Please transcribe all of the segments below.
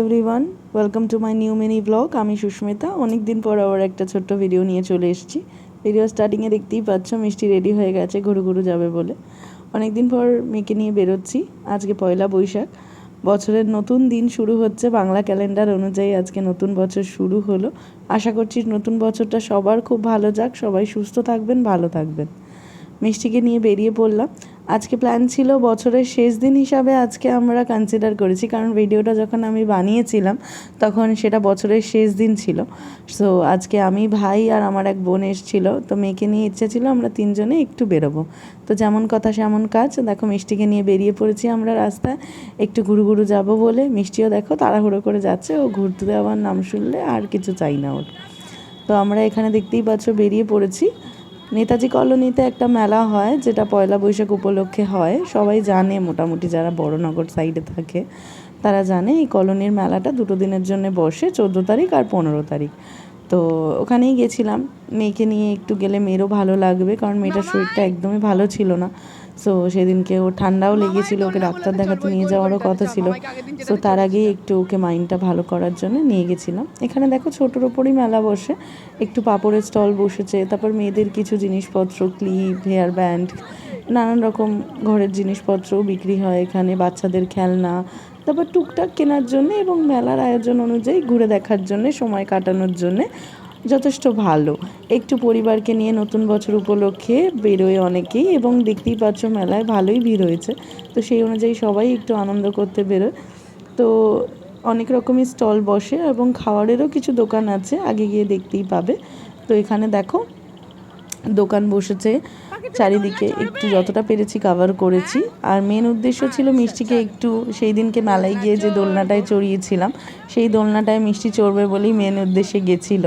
Everyone, welcome to my new mini blog আমি সুস্মিতা। অনেক দিন পর আবার একটা ছোট্ট ভিডিও নিয়ে চলে এসেছি। ভিডিও স্টার্টিংয়ে দেখতেই পাচ্ছ, মিষ্টি রেডি হয়ে গেছে, ঘুরু ঘুরু যাবে বলে। অনেক দিন পর মেয়েকে নিয়ে বেরোচ্ছি। আজকে পয়লা বৈশাখ। বছরের নতুন দিন শুরু হচ্ছে। বাংলা ক্যালেন্ডার অনুযায়ী আজকে নতুন বছর শুরু হলো। আশা করছি নতুন বছরটা সবার খুব ভালো যাক। সবাই সুস্থ থাকবেন, ভালো থাকবেন। মিষ্টিকে নিয়ে বেরিয়ে পড়লাম। আজকে প্ল্যান ছিল বছরের শেষ দিন হিসাবে আজকে আমরা কনসিডার করেছি, কারণ ভিডিওটা যখন আমি বানিয়েছিলাম, তখন সেটা বছরের শেষ দিন ছিল। সো আজকে আমি ভাই আর আমার এক বোন এসেছিল, তো মেয়েকে নিয়ে ইচ্ছে ছিল আমরা তিনজনে একটু বেরোবো। তো যেমন কথা সেমন কাজ, দেখো মিষ্টিকে নিয়ে বেরিয়ে পড়েছি আমরা রাস্তায়। একটু ঘুরু ঘুরু যাব বলে মিষ্টিও দেখো তাড়াহুড়ো করে যাচ্ছে, ও ঘুরতে দেওয়ার নাম শুনলে আর কিছু চাই না ওর। তো আমরা এখানে দেখতেই পাচ্ছ বেরিয়ে পড়েছি। নেতাজি কলোনিতে একটা মেলা হয় যেটা পয়লা বৈশাখ উপলক্ষে হয়। সবাই জানে মোটামুটি যারা বড়নগর সাইডে থাকে তারা জানে এই কলোনির মেলাটা দুটো দিনের জন্য বসে চোদ্দ তারিখ আর পনেরো তারিখ। তো ওখানেই গেছিলাম। মেয়েকে নিয়ে একটু গেলে মেয়েরও ভালো লাগবে কারণ মেয়েটার শরীরটা একদমই ভালো ছিল না। সো সেদিনকে ও ঠান্ডাও লেগেছিল ওকে ডাক্তার দেখাতে নিয়ে যাওয়ারও কথা ছিল। সো তার আগেই একটু ওকে মাইন্ডটা ভালো করার জন্য নিয়ে গেছিলাম। এখানে দেখো ছোটোর ওপরই মেলা বসে। একটু পাপড়ের স্টল বসেছে তারপর মেয়েদের কিছু জিনিসপত্র ক্লিপ হেয়ার ব্যান্ড নানান রকম ঘরের জিনিসপত্রও বিক্রি হয় এখানে বাচ্চাদের খেলনা তারপর টুকটাক কেনার জন্য এবং মেলার আয়োজন অনুযায়ী ঘুরে দেখার জন্যে সময় কাটানোর জন্যে যথেষ্ট ভালো। একটু পরিবারকে নিয়ে নতুন বছর উপলক্ষে বেরোয় অনেকেই এবং দেখতেই পাচ্ছ মেলায় ভালোই ভিড় হয়েছে। তো সেই অনুযায়ী সবাই একটু আনন্দ করতে বেরোয়। তো অনেক রকমই স্টল বসে এবং খাওয়ারেরও কিছু দোকান আছে, আগে গিয়ে দেখতেই পাবে। তো এখানে দেখো, দোকান বসেছে। চারিদিকে একটু যতটা পেরেছি কাভার করেছি। আর মেন উদ্দেশ্য ছিল মিষ্টিকে একটু সেই দিনকে মেলায় গিয়ে যে দোলনাটায় চড়িয়েছিলাম, সেই দোলনাটায় মিষ্টি চড়বে বলেই মেন উদ্দেশ্যে গেছিল।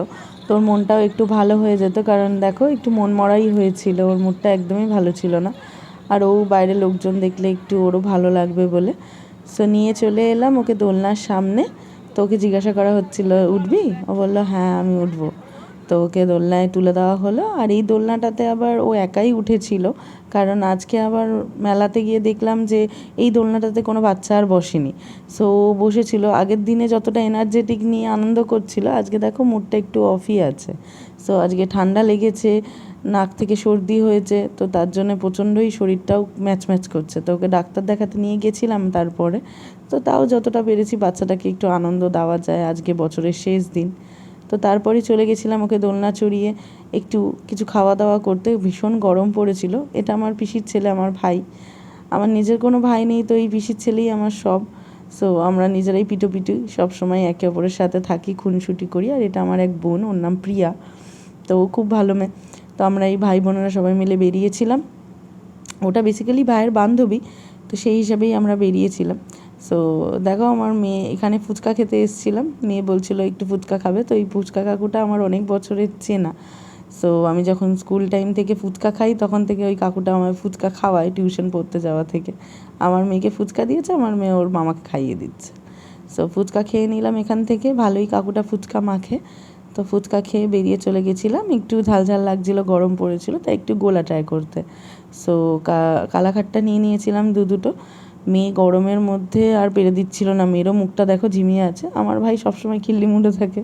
তোর মনটাও একটু ভালো হয়ে যেত, কারণ দেখো একটু মন মরাই হয়েছিল, ওর মুডটা একদমই ভালো ছিল না। আর ও বাইরে লোকজন দেখলে একটু ওরও ভালো লাগবে বলে। সো নিয়ে চলে এলাম ওকে দোলনার সামনে। তো ওকে জিজ্ঞাসা করা হচ্ছিল, উঠবি? ও বলল হ্যাঁ আমি উঠবো। তো ওকে দোলনায় তুলে দেওয়া হলো। আর এই দোলনাটাতে আবার ও একাই উঠেছিল। কারণ আজকে আবার মেলাতে গিয়ে দেখলাম যে এই দোলনাটাতে কোনো বাচ্চা আর বসেনি। সো ও বসেছিল। আগের দিনে যতটা এনার্জেটিক নিয়ে আনন্দ করছিল, আজকে দেখো মুডটা একটু অফই আছে। সো আজকে ঠান্ডা লেগেছে, নাক থেকে সর্দি হয়েছে, তো তার জন্য প্রচণ্ডই শরীরটাও ম্যাচ ম্যাচ করছে। তো ওকে ডাক্তার দেখাতে নিয়ে গেছিলাম তারপরে। তো তাও যতটা পেরেছি বাচ্চাটাকে একটু আনন্দ দেওয়া যায় আজকে বছরের শেষ দিন। তো তারপরে চলে গেছিলাম ওকে দোলনা চড়িয়ে, একটু কিছু খাওয়া দাওয়া করতে। ভীষণ গরম পড়েছিল। এটা আমার পিসির ছেলে, আমার ভাই। আমার নিজের কোনো ভাই নেই, তো এই পিসির ছেলেই আমার সব। সো আমরা নিজেরাই পিটো পিটু সবসময় একে অপরের সাথে থাকি, খুনসুটি করি। আর এটা আমার এক বোন, ওর নাম প্রিয়া। তো ও খুব ভালো মেয়ে তো আমরা এই ভাই বোনেরা সবাই মিলে বেরিয়েছিলাম। ওটা বেসিক্যালি ভাইয়ের বান্ধবী, তো সেই হিসাবেই আমরা বেরিয়েছিলাম। সো দেখো আমার মেয়ে, এখানে ফুচকা খেতে এসেছিলাম। মেয়ে বলছিল, একটু ফুচকা খাবে? তো এই ফুচকা কাকুটা আমার অনেক বছরের চেনা। সো আমি যখন স্কুল টাইম থেকে ফুচকা খাই, তখন থেকে ওই কাকুটা আমার ফুচকা খাওয়ায় টিউশন পড়তে যাওয়া থেকে। আমার মেয়েকে ফুচকা দিয়েছে, আমার মেয়ে ওর মামাকে খাইয়ে দিচ্ছে। সো ফুচকা খেয়ে নিলাম এখান থেকে। ভালোই কাকুটা ফুচকা মাখে। তো ফুচকা খেয়ে বেরিয়ে চলে গেছিলাম। একটু ঝাল ঝাল লাগছিল, গরম পড়েছিল, তাই একটু গোলা ট্রাই করতে সো কালাখাটটা নিয়ে নিয়েছিলাম দু দুটো মেয়ে গরমের মধ্যে আর পেরে দিচ্ছিল না। মেয়েরও মুখটা দেখো ঝিমিয়ে আছে। আমার ভাই সবসময় খিল্লি মুডে থাকে।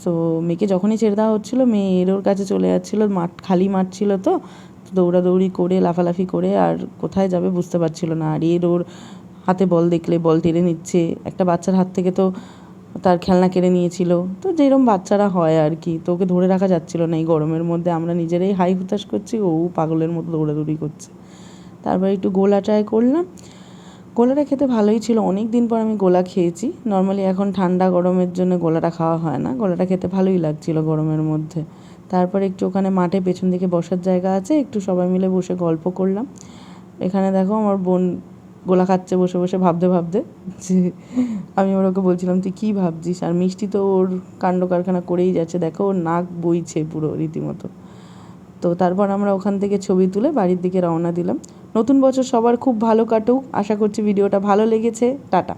সো মেয়েকে যখনই ছেড়ে দেওয়া হচ্ছিল মেয়ে এরোর কাছে চলে যাচ্ছিল, মাঠ খালি মাঠ ছিল তো। দৌড়াদৌড়ি করে, লাফালাফি করে আর কোথায় যাবে বুঝতে পারছিল না। আর এর ওর হাতে বল দেখলে, বল টেনে নিচ্ছে। একটা বাচ্চার হাত থেকে তো তার খেলনা কেড়ে নিয়েছিল। তো যেরকম বাচ্চারা হয় আর কি, তো ওকে ধরে রাখা যাচ্ছিল না এই গরমের মধ্যে। আমরা নিজেরাই হাই হুতাশ করছি, ও পাগলের মতো দৌড়াদৌড়ি করছে। তারপর একটু গোলা ট্রাই করলাম। গোলাটা খেতে ভালোই ছিল। অনেক দিন পর আমি গোলা খেয়েছি। নর্মালি এখন ঠান্ডা গরমের জন্য গোলাটা খাওয়া হয় না। গোলাটা খেতে ভালোই লাগছিল গরমের মধ্যে। তারপর একটু ওখানে মাঠে পেছন দিকে বসার জায়গা আছে। একটু সবাই মিলে বসে গল্প করলাম। এখানে দেখো আমার বোন গোলা খাচ্ছে বসে বসে ভাবতে ভাবতে। যে আমি ওর ওকে বলছিলাম, তুই কী ভাবছিস? আর মিষ্টি তো ওর কাণ্ড কারখানা করেই যাচ্ছে। দেখো ওর নাক বইছে পুরো রীতিমতো। তো তারপর আমরা ওখান থেকে ছবি তুলে বাড়ির দিকে রওনা দিলাম। নতুন বছর সবার খুব ভালো কাটুক। আশা করছি ভিডিওটা ভালো লেগেছে। টাটা।